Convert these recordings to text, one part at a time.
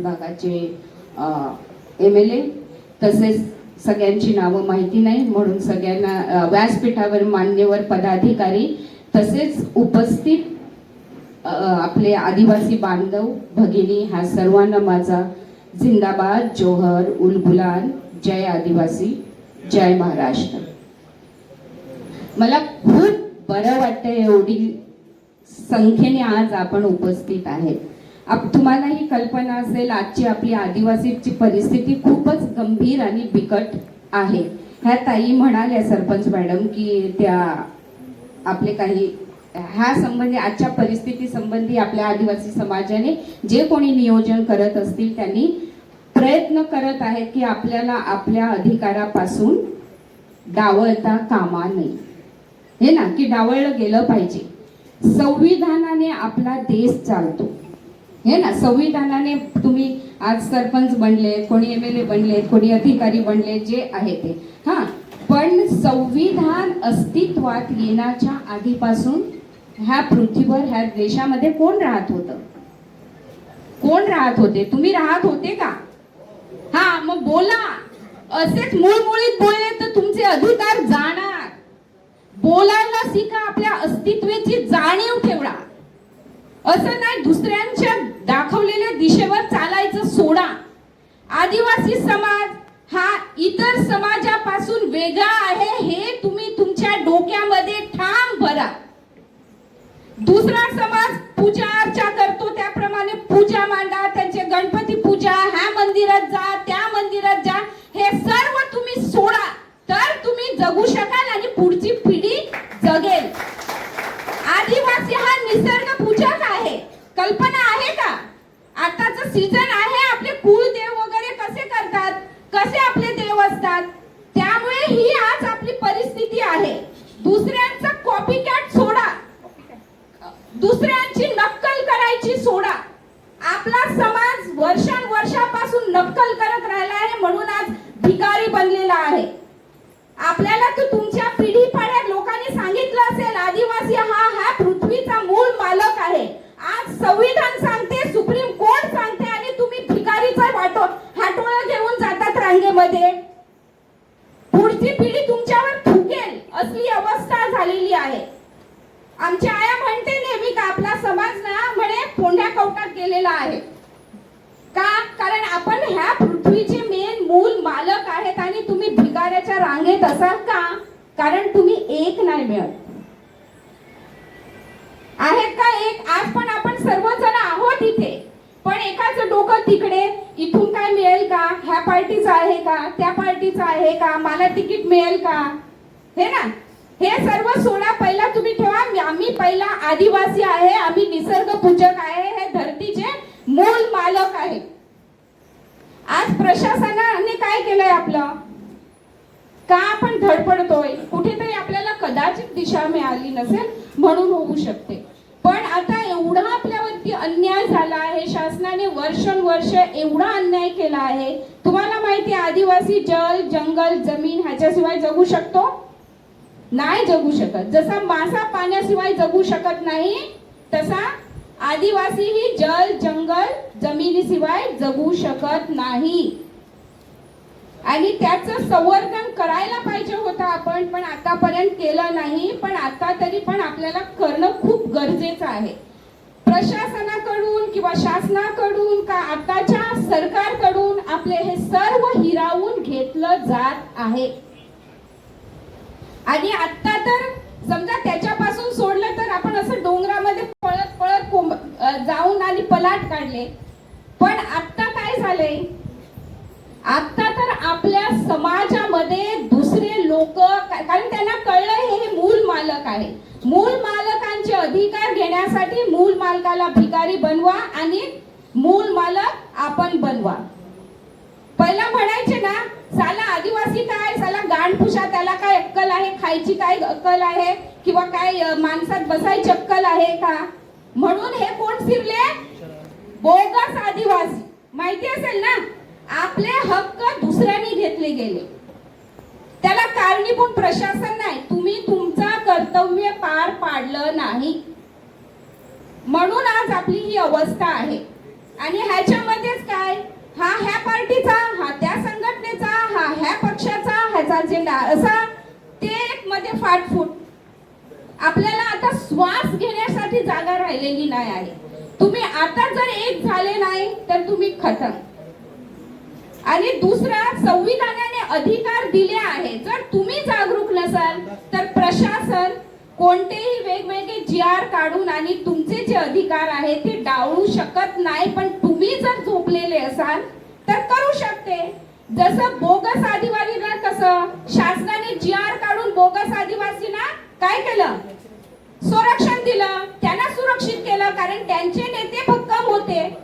विभागाचे M L A तसेच सगळ्यांची नावं माहिती नाही म्हणून सगळ्यांना व्यासपीठावर मान्यवर पदाधिकारी तसेच उपस्थित आपले आदिवासी बांधव भगिनी ह्या सर्वांना माझा जिंदाबाद जोहर उलबुलान जय आदिवासी जय महाराष्ट्र. मला खूप बरं वाटतं एवढी संख्येने आज आपण उपस्थित आहेत. आप तुम्हाला ही कल्पना असेल आजची आपली आदिवासीची परिस्थिती खूपच गंभीर आणि बिकट आहे. ह्या ताई म्हणाल्या सरपंच मॅडम की त्या आपले काही ह्या संबंधी आजच्या परिस्थिती संबंधी आपल्या आदिवासी समाजाने जे कोणी नियोजन करत असतील त्यांनी प्रयत्न करत आहेत की आपल्याला आपल्या अधिकारापासून डावळता कामा नये. हे ना की डावळलं गेलं पाहिजे. संविधानाने आपला देश चालतो. हे ना संविधानाने तुम्ही आज सरपंच बनले कोणी एम एल ए बनले कोणी अधिकारी बनले जे आहे ते. हा पण संविधान अस्तित्वात येण्याच्या आधीपासून ह्या पृथ्वीवर ह्या देशामध्ये कोण राहत होतं? कोण राहत होते? तुम्ही राहत होते का? हा मग बोला. असेच मुळमुळीत बोलले तर तुमचे अधिकार जाणार. बोलायला शिका आपल्या अस्तित्वाची जाणीव ठेवणा असं नाही दुसऱ्यांच्या दाखवलेल्या दिशेवर चालायचं सोडा. आदिवासी समाज हा इतर समाजापासून वेगळा आहे हे तुम्ही तुमच्या डोक्यामध्ये ठाम भरा. दुसरा समाज पूजा अर्चा करतो त्याप्रमाणे पूजा मांडा त्यांचे गणपती पूजा ह्या मंदिरात जा त्या मंदिरात जा हे सर्व तुम्ही सोडा तर तुम्ही जगू शकाल आणि पुढची पिढी जगेल आदिवासी हा निसर्ग पूजक आहे कल्पना आहे का सीजन आहे आपले कुलदेव वगैरे कसे करतात? कसे आपले देव असतात? त्यामुळे ही आज आपली परिस्थिती आहे. दुसऱ्यांचा कॉपी कॅट सोडा. दुसऱ्यांची नक्कल करायची सोडा. आपला समाज वर्षानुवर्षापासून नक्कल करत राहिला आहे म्हणून आज भिकारी बनलेला आहे. आपल्याला तर तुमच्या पिढी पाड्या लोकांनी सांगितलं असेल आदिवासी हा हा पृथ्वीचा मूळ मालक आहे. आज संविधान सांगते पोंढ्या आहे. का? कारण आपण ह्या पृथ्वीचे मेन मूल मालक आहेत आणि तुम्ही भिकाऱ्याच्या रांगेत असाल का? कारण तुम्ही एक नाही मिळत. आहेत का एक? आज पण आपण सर्वजण आहोत इथे. पण एकाचं डोकं तिकडे. इथून काय मिळेल का? ह्या पार्टीचं आहे का? त्या पार्टीचं आहे का? मला तिकीट मिळेल का? हे ना? हे सर्व सोडा. पहिला तुम्ही ठेवा. मी- आम्ही पहिला आदिवासी आहे. आम्ही निसर्ग पूजक आहे. हे धरतीचे मूळ मालक आहे आज प्रशासनाने काय केलंय आपलं? का आपण धडपडतोय कुठेतरी आपल्याला कदाचित दिशा मिळाली नसेल म्हणून होऊ शकते. पण आता एवढा आपल्यावरती अन्याय झाला आहे शासनाने वर्षानुवर्ष एवढा अन्याय केला आहे. तुम्हाला माहिती आहे, आदिवासी जल जंगल जमीन ह्याच्याशिवाय जगू शकतो? नाही जगू शकत. जसा मासा पाण्याशिवाय जगू शकत नाही तसा आदिवासी ही जल जंगल जमिनीशिवाय जगू शकत नाही. आणि त्याचं संवर्धन करायला पाहिजे होतं आपण पण आतापर्यंत केलं नाही पण आता तरी पण आपल्याला करणं खूप गरजेचं आहे. प्रशासनाकडून किंवा शासनाकडून का आताच्या सरकारकडून आपले हे सर्व हिरावून घेतलं जात आहे. आणि आता तर समजा त्याच्यापासून सोडलं तर आपण असं डोंगरामध्ये जाऊन आणि पलाट काढले. पण आता काय झालंय? आता तर आपल्या समाजामध्ये दुसरे लोक कारण त्यांना कळलं हे मूल मालक आहे. मूल मालकांचे अधिकार घेण्यासाठी मूल मालकाला भिकारी बनवा आणि मूल मालक आपण बनवा. पहिला म्हणायचे ना साला आदिवासी काय? साला गांडपुषा त्याला काय अक्कल आहे? खायची काय अक्कल आहे? किंवा काय माणसात बसायची अक्कल आहे का? म्हणून हे कोण फिरले? बोगस आदिवासी. माहिती असेल ना? आपले हक्क दुसऱ्यांनी घेतले गेले. त्याला कारणीभूत प्रशासन नाही. तुम्ही तुमचा कर्तव्य पार पाडलं नाही. म्हणून आज आपली ही अवस्था आहे. आणि ह्याच्यामध्येच काय? हा ह्या पार्टीचा हा त्या संघटनेचा हा ह्या पक्षाचा ह्याचा जे असा ते एक मध्ये फाटफूट. आपल्याला आता श्वास घेण्यासाठी जागा राहिलेली नाही आहे. तुम्ही आता जर एक झाले नाही तर तुम्ही खतम. आणि दुसरा संविधानाने अधिकार दिले आहे. जर तुम्ही जागरूक नसाल तर प्रशासन कोणतेही वेगवेगळे जी आर काढून आणि तुमचे जे अधिकार आहे ते डावळू शकत नाही. पण तुम्ही जर झोपलेले असाल तर करू शकते. जसं बोगस आदिवासीला कसं शासनाने जी आर काढून बोगस आदिवासींना काय केलं? संरक्षण दिलं. त्यांना सुरक्षित केलं कारण त्यांचे नेते भक्कम होते.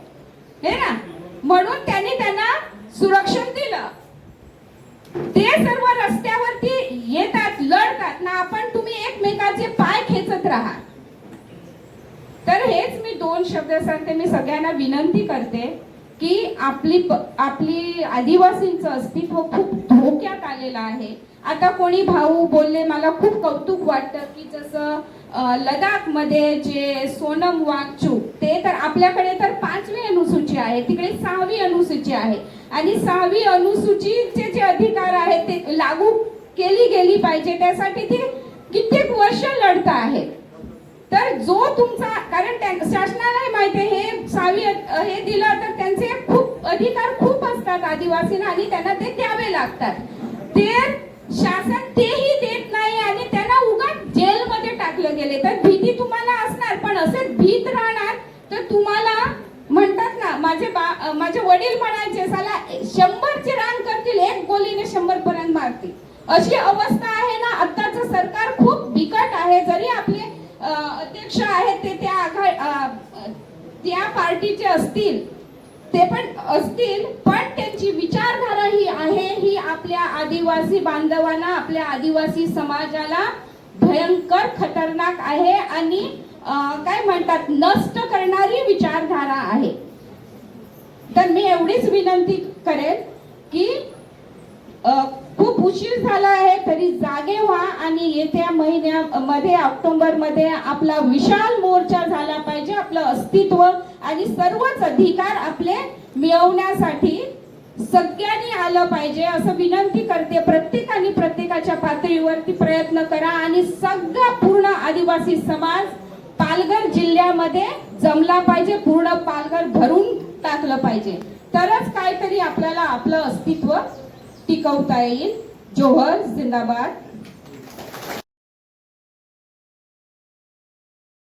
हे ना? म्हणून त्यांनी त्यांना सुरक्षण दिलं. ते सर्व रस्त्यावरती येतात लढतात. ना आपण तुम्ही एकमेकाचे पाय खेचत राहा. तर हेच मी दोन शब्द सांगते. मी सगळ्यांना विनंती करते. की आपली आपली आदिवासींचं अस्तित्व खूप धोक्यात आलेलं आहे. आता कोणी भाऊ बोलले मला खूप कौतुक वाटतं की जसं लडाखमध्ये जे सोनम वांगचूक ते तर आपल्याकडे तर पाचवी अनुसूची आहे तिकडे सहावी अनुसूची आहे. आणि सहावी अनुसूचीचे जे अधिकार आहेत ते लागू केली गेली पाहिजे. त्यासाठी ते कित्येक वर्ष लढत आहेत तर जो तुमचा कारण त्या- शासनालाही माहिती आहे हे सहावी हे दिलं तर त्यांचे खूप अधिकार खूप असतात आदिवासींना आणि त्यांना ते द्यावे लागतात. ते शासन तेही देत नाही आणि त्यांना उगा जेलमध्ये टाकलं गेले. तर भीती तुम्हाला असणार पण असे भीत राहणार तर तुम्हाला म्हणतात ना माझे बा माझे वडील म्हणायचे साला शंभरचे रान करतील एक गोलीने शंभर पर्यंत मारतील. अशी अवस्था आहे ना आत्ताचं सरकार खूप बिकट आहे. जरी आपले अध्यक्ष आहेत ते त्या आघाड त्या पार्टीचे असतील ते पण असतील पण त्यांची विचारधारा ही आहे ही आपल्या आदिवासी बांधवांना आपल्या आदिवासी समाजाला भयंकर खतरनाक आहे आणि काय म्हणतात नष्ट करणारी विचारधारा आहे. तर मी एवढीच विनंती करेन की खूप उशीर झाला आहे तरी जागे व्हा आणि येत्या महिन्यामध्ये ऑक्टोबरमध्ये आपला विशाल मोर्चा झाला पाहिजे आपलं अस्तित्व आणि सर्वच अधिकार आपले मिळवण्यासाठी सगळ्यांनी आलं पाहिजे असं विनंती करते. प्रत्येकाने प्रत्येकाच्या पातळीवरती प्रयत्न करा आणि सगळा पूर्ण आदिवासी समाज पालघर जिल्ह्यामध्ये जमला पाहिजे पूर्ण पालघर भरून टाकलं पाहिजे. तरच काहीतरी आपल्याला आपलं अस्तित्व टिकवता येईल. जोहर जिंदाबाद.